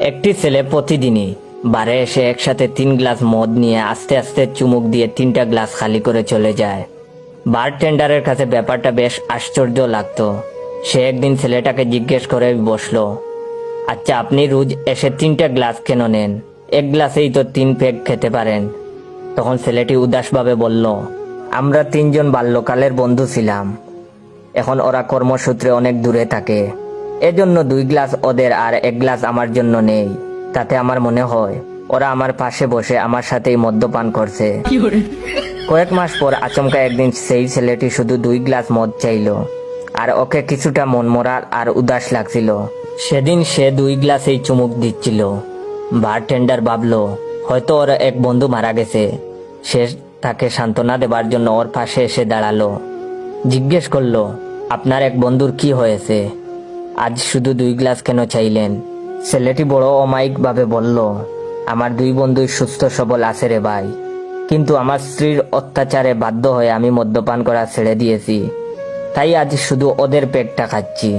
একটি ছেলে প্রতিদিনই বারে এসে একসাথে তিন গ্লাস মদ নিয়ে আস্তে আস্তে চুমুক দিয়ে তিনটা গ্লাস খালি করে চলে যায়। বার টেন্ডারের কাছে ব্যাপারটা বেশ আশ্চর্য লাগতো। সে একদিন ছেলেটাকে জিজ্ঞেস করে বসল আচ্ছা আপনি রোজ এসে তিনটা গ্লাস কেন নেন? এক গ্লাসেই তো তিন পেগ খেতে পারেন। তখন ছেলেটি উদাসভাবে বলল, আমরা তিনজন বাল্যকালের বন্ধু ছিলাম। এখন ওরা কর্মসূত্রে অনেক দূরে থাকে। এজন্য দুই গ্লাস ওদের আর এক গ্লাস আমার জন্য নেই তাতে আমার মনে হয় ওরা আমার পাশে বসে আমার সাথেই মদ্যপান করছে। কয়েক মাস পর আচমকা একদিন সেই ছেলেটি শুধু দুই গ্লাস মদ চাইলো আর ওকে কিছুটা মনমরা আর উদাস লাগছিল। সেদিন সে দুই গ্লাসেই চুমুক দিচ্ছিল। বারটেন্ডার ভাবলো হয়তো ওর এক বন্ধু মারা গেছে। সে তাকে সান্ত্বনা দেবার জন্য ওর পাশে এসে দাঁড়াল। জিজ্ঞেস করল আপনার এক বন্ধুর কি হয়েছে? আজ শুধু দুই গ্লাস কেন চাইলেন ছেলেটি বড় অমায়িকভাবে বলল আমার দুই বন্ধুই সুস্থ সবল আছে রে ভাই কিন্তু আমার স্ত্রীর অত্যাচারে বাধ্য হয়ে আমি মদ্যপান করা ছেড়ে দিয়েছি তাই আজ শুধু ওদের পেটটা খাচ্ছি